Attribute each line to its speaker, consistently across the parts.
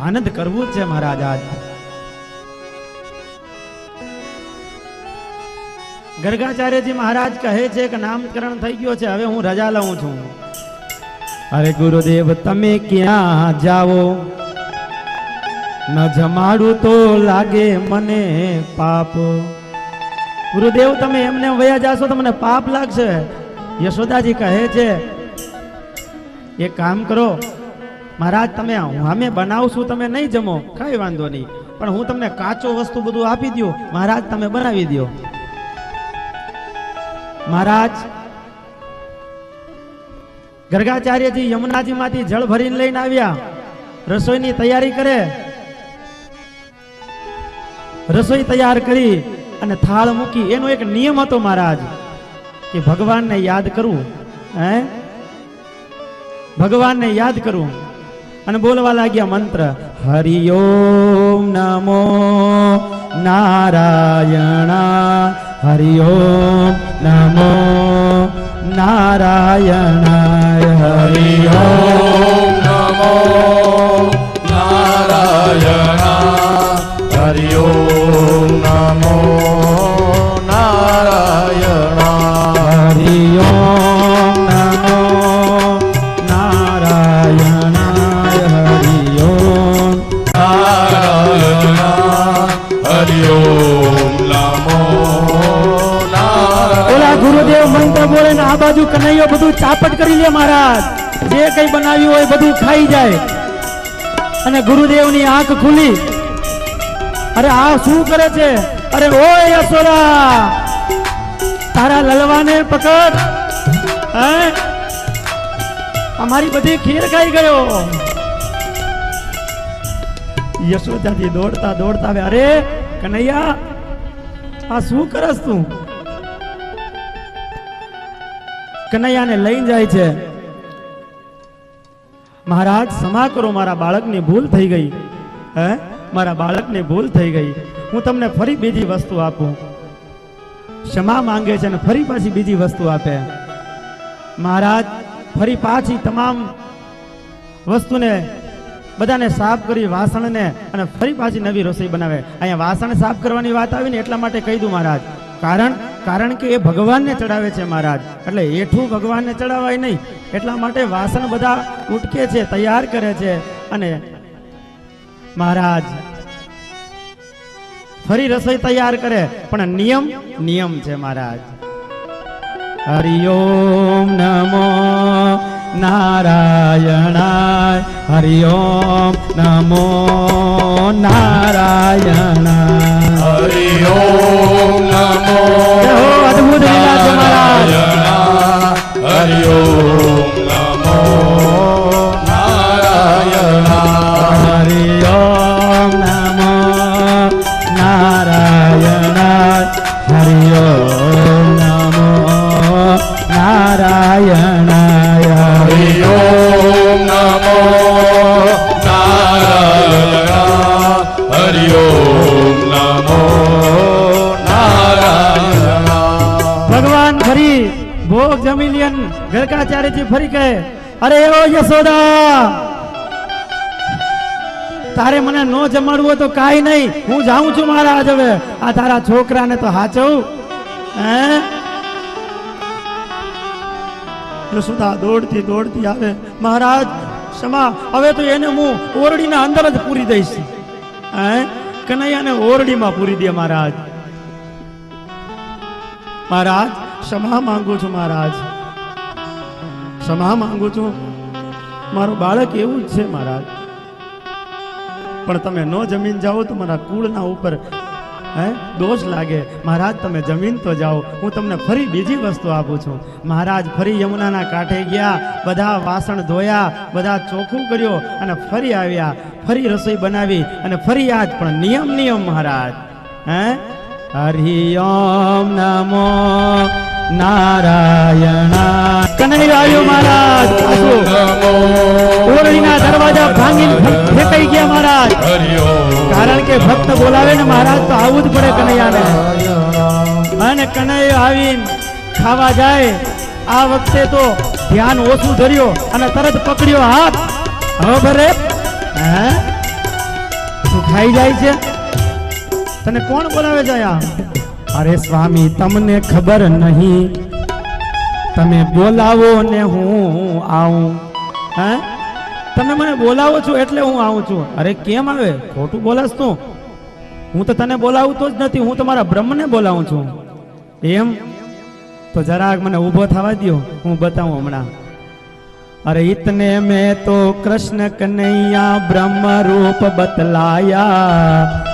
Speaker 1: આનંદ કરવું જ છે મહારાજ આજ. ગર્ગાચાર્યજી મહારાજ કહે છે કે નામકરણ થઈ ગયો છે, હવે હું રજા લઉં છું. અરે ગુરુદેવ, તમે ક્યાં જાઓ? ન જમાડું તો લાગે મને પાપ. ગુરુદેવ, તમે એમને વયા જાશો તો મને પાપ લાગશે. યશોદાજી કહે છે, એક કામ કરો મહારાજ, તમે અમે બનાવશું તમે નહીં જમો. કઈ વાંધો નહીં. પણ હું તમને કાચો વસ્તુ બધું આપી દો મહારાજ, તમે બનાવી દો મહારાજ, ગર્ગાચાર્યજી યમુનાજી માંથી જળ ભરીને લઈને આવ્યા. રસોઈની તૈયારી કરે. રસોઈ તૈયાર કરી અને થાળ મૂકી. એનો એક નિયમ હતો મહારાજ, કે ભગવાનને યાદ કરવું. હે? ભગવાનને યાદ કરવું. અને બોલવા લાગ્યા મંત્ર હરિઓમ નમો નારાયણા હરિઓમ નમો
Speaker 2: નારાયણ
Speaker 1: હરિઓમ નમો બાજુ કનૈયો બધું ચાપટ કરી લે મહારાજ. જે કઈ બનાવ્યું હોય બધું ખાઈ જાય. અને ગુરુદેવની આંખ ખુલી. અરે આ શું કરે છે? અરે ઓ યશોદા તારા લલવાને પકડ. હે? અમારી બધી ખીર ખાઈ ગયો. યશોદાજી દોડતા દોડતા અરે કનૈયા, આ શું કરસ તું? કનૈયાને લઈ જાય છે. મહારાજ, ક્ષમા કરો, મારા બાળકની ભૂલ થઈ ગઈ. હે? મારા બાળકની ભૂલ થઈ ગઈ. હું તમને ફરી બીજી વસ્તુ આપું. ક્ષમા માંગે છે અને ફરી પાછી બીજી વસ્તુ આપે. મહારાજ, ફરી પાછી તમામ વસ્તુને બધાને સાફ કરી, વાસણને અને ફરી પાછી નવી રસોઈ બનાવે. અહીંયા વાસણ સાફ કરવાની વાત આવી ને એટલા માટે કહી દઉં મહારાજ. કારણ કારણ કે એ ભગવાનને ચડાવે છે મહારાજ. એટલે એઠું ભગવાનને ચડાવાય નહીં. એટલા માટે વાસણ બધા ઉટકે છે, તૈયાર કરે છે. અને મહારાજ ફરી રસોઈ તૈયાર કરે. પણ નિયમ નિયમ છે મહારાજ. હરિઓમ નમો નારાયણાય. હરિઓમ નમો નારાયણાય. ગરકાચાર્યજી ફરી કહે, અરે ઓ યશોદા! તારે મને નો જમાડવું તો કાઈ નહીં. હું જાઉં છું મહારાજ હવે. આ તારા છોકરાને તો હાચવું. હે? યશોદા દોડતી દોડતી આવે. મહારાજ, ક્ષમા, હવે તો એને હું ઓરડીના અંદર જ પૂરી દઈશ. હે? કનૈયાને ઓરડીમાં પૂરી દે મહારાજ. મહારાજ, ક્ષમા માંગુ છું મહારાજ. ક્ષમા માંગુ છું. મારું બાળક એવું જ છે, મહારાજ. પણ તમે ન જમીન જાઓ તો મારા કુળના ઉપર, હે, દોષ લાગે. મહારાજ, તમે જમીન તો જાઓ. હું તમને ફરી બીજી વસ્તુ આપું છું. મહારાજ, ફરી યમુનાના કાંઠે ગયા, બધા વાસણ ધોયા, બધા ચોખ્ખું કર્યો અને ફરી આવ્યા. ફરી રસોઈ બનાવી અને ફરી આજ પણ નિયમ નિયમ મહારાજ. હે? હરિયમ નમો નારાયણા. કનૈયો આવ્યો મહારાજ ઓરડીના દરવાજા ભાંગીને ફેંકાઈ ગયા મહારાજ. કારણ કે ભક્ત બોલાવે ને મહારાજ તો આવવું જ પડે કનૈયાને. અને કનૈયો આવીને ખાવા જાય. આ વખતે તો ધ્યાન ઓછું ધર્યો અને તરત પકડ્યો હાથ. હવે ભરે હે? શું ખાઈ જાય છે? તને કોણ બોલાવે છે આ અરે સ્વામી, તમને ખબર નહીં. તમે બોલાવો ને હું આવું. હે? તમે મને બોલાવો છો એટલે હું આવું છું. અરે કેમ આવે? ખોટું બોલાસ તું. હું તો તને બોલાવતો જ નથી, હું તમારા બ્રહ્મને બોલાવું છું. એમ? તો જરાક મને ઊભો થવા દ્યો. હું બતાવું હમણાં. अरे इतने में तो कृष्ण कन्हैया ब्रह्म रूप बतलाया।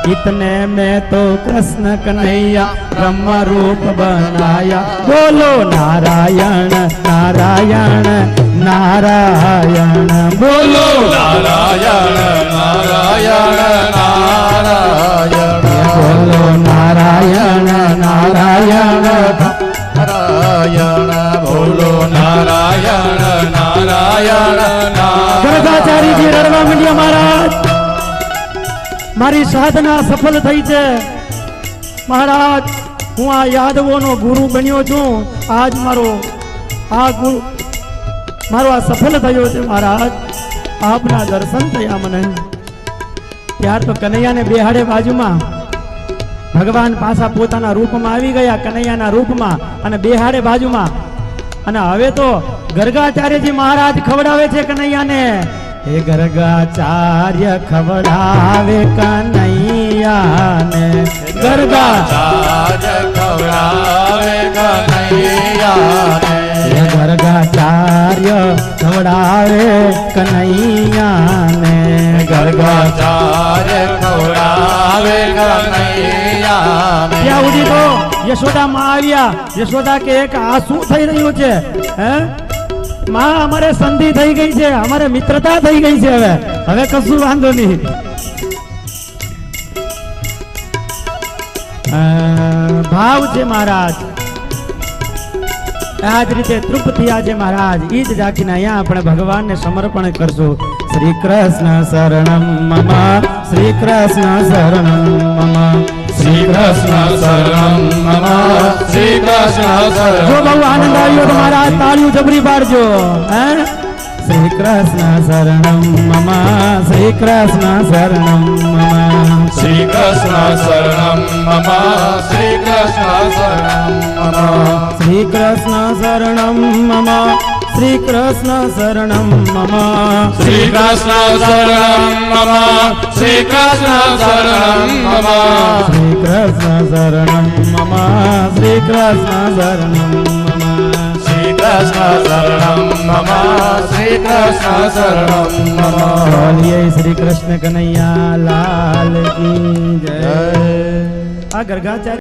Speaker 1: इतने में तो कृष्ण कन्हैया ब्रह्म रूप बनाया। बोलो नारायण नारायण नारायण, बोलो। नारायण नारायण
Speaker 2: नारायण।
Speaker 1: ગરગાચારીજી રડવા માંડ્યા મહારાજ. મારી સાધના સફળ થઈ છે. મહારાજ, હું આ યાદવોનો ગુરુ બન્યો છું. આજ મારો આ ગુરુ, મારો આ સફળ થયો છે મહારાજ. આપના દર્શન થયા મને. ત્યાર તો કનૈયાને બેહાડે બાજુમાં. ભગવાન પાછા પોતાના રૂપમાં આવી ગયા કનૈયાના રૂપમાં અને બેહાડે બાજુમાં. અને હવે તો ગરગાચાર્યજી મહારાજ ખવડાવે છે કનૈયાને. हे गर्गाचार्य खवड़ावे कन्हैया ने।
Speaker 2: गर्गाचार्य खवड़ावे कन्हैया
Speaker 1: ने। गर्गाचार्य खवड़ावे कन्हैया
Speaker 2: ने। गर्गाचार्य खवड़ावे
Speaker 1: कन्हैया ने। क्या उदी को यशोदा मारिया यशोदा के एक आँसू થઈ રહ્યું છે હે માં અમારે સંધિ થઈ ગઈ છે, અમારે મિત્રતા થઈ ગઈ છે હવે. હવે કશું વાંધો નહીં. ભાવ છે મહારાજ. આ જ રીતે તૃપ્તિયા છે મહારાજ. ઈજ રાખીને અહીંયા આપણે ભગવાનને સમર્પણ કરશું. શ્રી કૃષ્ણ શરણમ મમ. શ્રી કૃષ્ણ શરણમ મમ.
Speaker 2: શ્રી કૃષ્ણ શરણમ મમ.
Speaker 1: જો
Speaker 2: શરણમ
Speaker 1: બહુ આનંદ આવ્યો તો મારા તાળીઓ જબરી પાડજો હે શ્રી કૃષ્ણ શરણમ મમ શ્રી કૃષ્ણ શરણમ મમ
Speaker 2: શ્રી કૃષ્ણ શરણમ મમ શ્રી કૃષ્ણ શરણમ મમ
Speaker 1: શ્રી કૃષ્ણ શરણમ મમ
Speaker 2: श्रीकृष्ण शरणं
Speaker 1: मम। श्रीकृष्ण शरणं मम। श्रीकृष्ण शरणं मम। श्रीकृष्ण
Speaker 2: शरणं मम। श्रीकृष्ण शरणं मम। श्रीकृष्ण शरणं मम।
Speaker 1: श्रीकृष्ण शरणं मम। बोलिए श्रीकृष्ण कन्हैया लाल
Speaker 2: की
Speaker 1: जय। गर्गाचार्य